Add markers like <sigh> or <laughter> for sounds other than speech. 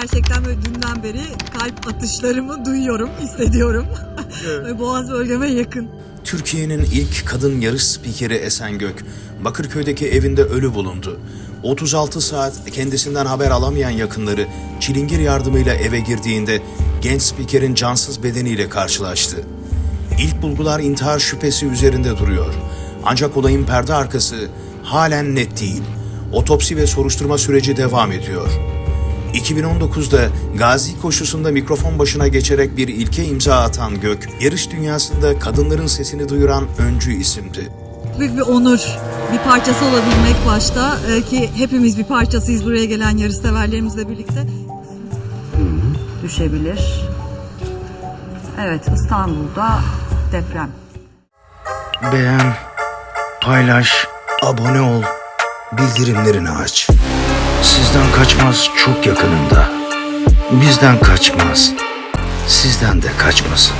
Gerçekten böyle dünden beri kalp atışlarımı duyuyorum, hissediyorum. <laughs> Ve Boğaz bölgeme yakın. Türkiye'nin ilk kadın yarış spikeri Esen Gök, Bakırköy'deki evinde ölü bulundu. 36 saat kendisinden haber alamayan yakınları çilingir yardımıyla eve girdiğinde genç spikerin cansız bedeniyle karşılaştı. İlk bulgular intihar şüphesi üzerinde duruyor. Ancak olayın perde arkası halen net değil. Otopsi ve soruşturma süreci devam ediyor. 2019'da Gazi koşusunda mikrofon başına geçerek bir ilke imza atan Gök, yarış dünyasında kadınların sesini duyuran öncü isimdi. Büyük bir onur, bir parçası olabilmek başta Ee, ki hepimiz bir parçasıyız buraya gelen yarışseverlerimizle birlikte. düşebilir. Evet İstanbul'da deprem. Beğen, paylaş, abone ol, bildirimlerini aç. Sizden kaçmaz çok yakınımda. Bizden kaçmaz, sizden de kaçmasın.